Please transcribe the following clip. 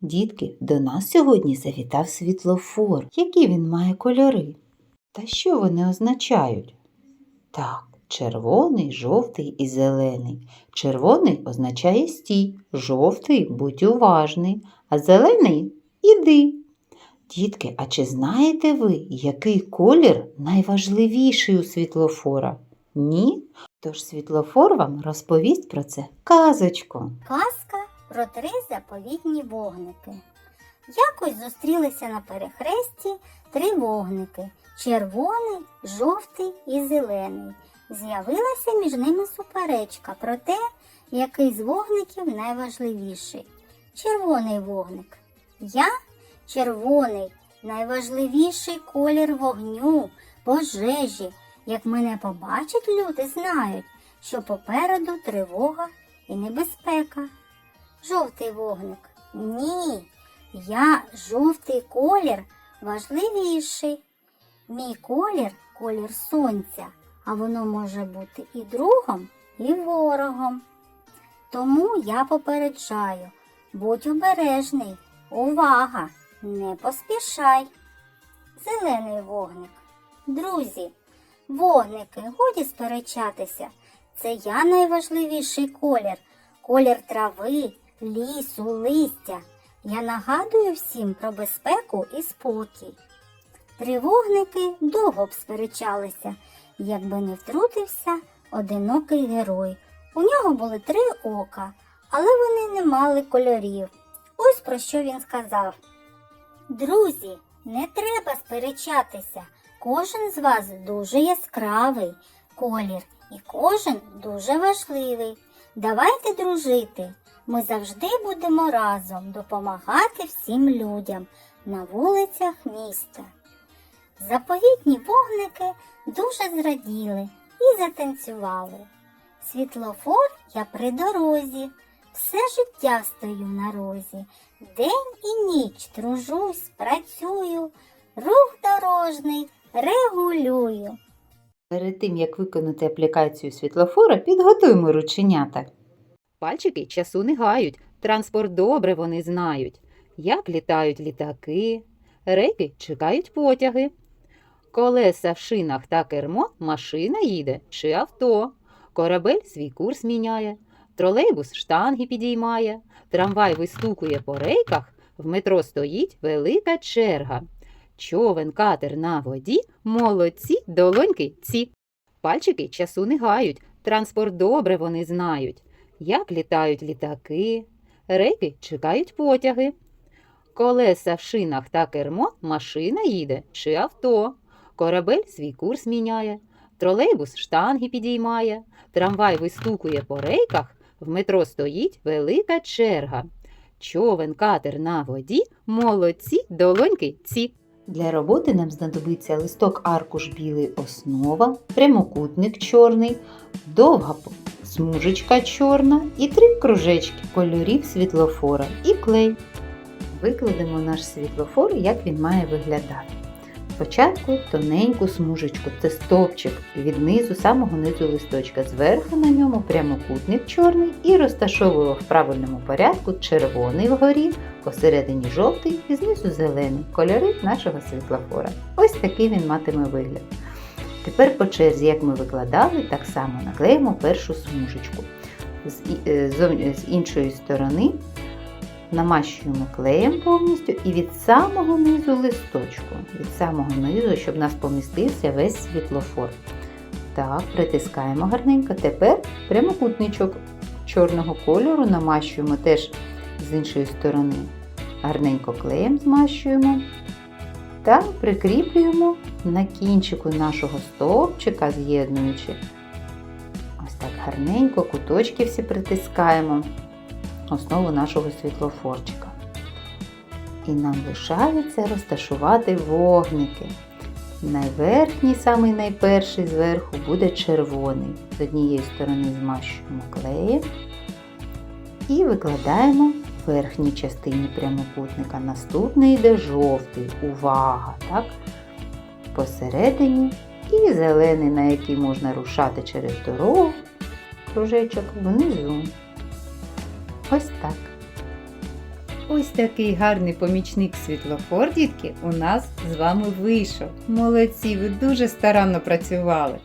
Дітки, до нас сьогодні завітав світлофор. Які він має кольори? Та що вони означають? Так, червоний, жовтий і зелений. Червоний означає стій, жовтий будь уважний, а зелений іди. Дітки, а чи знаєте ви, який колір найважливіший у світлофора? Ні? Тож світлофор вам розповість про це казочку. Казка про три заповітні вогники. Якось зустрілися на перехресті три вогники червоний, жовтий і зелений. З'явилася між ними суперечка про те, який з вогників найважливіший. Червоний вогник. Я червоний, найважливіший колір вогню, пожежі. Як мене побачать, люди знають, що попереду тривога і небезпека. Жовтий вогник. Ні, я жовтий колір важливіший. Мій колір колір сонця, а воно може бути і другом, і ворогом. Тому я попереджаю, будь обережний, увага, не поспішай. Зелений вогник. Друзі, вогники, годі сперечатися. Це я найважливіший колір, колір трави, лісу, листя. Я нагадую всім про безпеку і спокій. Три вогники довго б сперечалися, якби не втрутився одинокий герой. У нього були три ока, але вони не мали кольорів. Ось про що він сказав. Друзі, не треба сперечатися. Кожен з вас дуже яскравий колір, і кожен дуже важливий. Давайте дружити. Ми завжди будемо разом допомагати всім людям на вулицях міста. Заповітні вогники дуже зраділи і затанцювали. Світлофор я при дорозі, все життя стою на розі. День і ніч тружусь, працюю, рух дорожний регулюю. Перед тим, як виконати аплікацію світлофора, підготуємо рученята. Пальчики часу не гають, транспорт добре вони знають. Як літають літаки, рейки чекають потяги. Колеса в шинах та кермо машина їде чи авто. Корабель свій курс міняє, тролейбус штанги підіймає, трамвай вистукує по рейках, в метро стоїть велика черга. Човен катер на воді, молодці, долоньки ці. Пальчики часу не гають, транспорт добре вони знають. Як літають літаки, рейки чекають потяги. Колеса в шинах та кермо машина їде чи авто. Корабель свій курс міняє, тролейбус штанги підіймає, трамвай вистукує по рейках, в метро стоїть велика черга. Човен катер на воді, молодці, долоньки ці. Для роботи нам знадобиться листок аркуш білий основа, прямокутник чорний, довга смужечка чорна і три кружечки кольорів світлофора і клей. Викладемо наш світлофор, як він має виглядати. Спочатку тоненьку смужечку, це стовпчик від низу, самого низу листочка. Зверху на ньому прямокутник чорний і розташовуємо в правильному порядку червоний вгорі, посередині жовтий і знизу зелений кольори нашого світлофора. Ось такий він матиме вигляд. Тепер по черзі, як ми викладали, так само наклеїмо першу смужечку. Е, з іншої сторони намащуємо клеєм повністю і від самого низу листочку, від самого низу, щоб у нас помістився весь світлофор. Так, притискаємо гарненько. Тепер прямокутничок чорного кольору намащуємо теж з іншої сторони. Гарненько клеєм змащуємо та прикріплюємо на кінчику нашого стовпчика, з'єднуючи. Ось так гарненько, куточки всі притискаємо основу нашого світлофорчика. І нам лишається розташувати вогники. Найверхній, самий найперший зверху буде червоний. З однієї сторони змащуємо клеєм і викладаємо в верхній частині прямокутника. Наступний йде жовтий. Увага! Так? Посередині і зелений, на який можна рушати через дорогу, кружечок внизу. Ось так. Ось такий гарний помічник світлофор, дітки, у нас з вами вийшов. Молодці, ви дуже старанно працювали.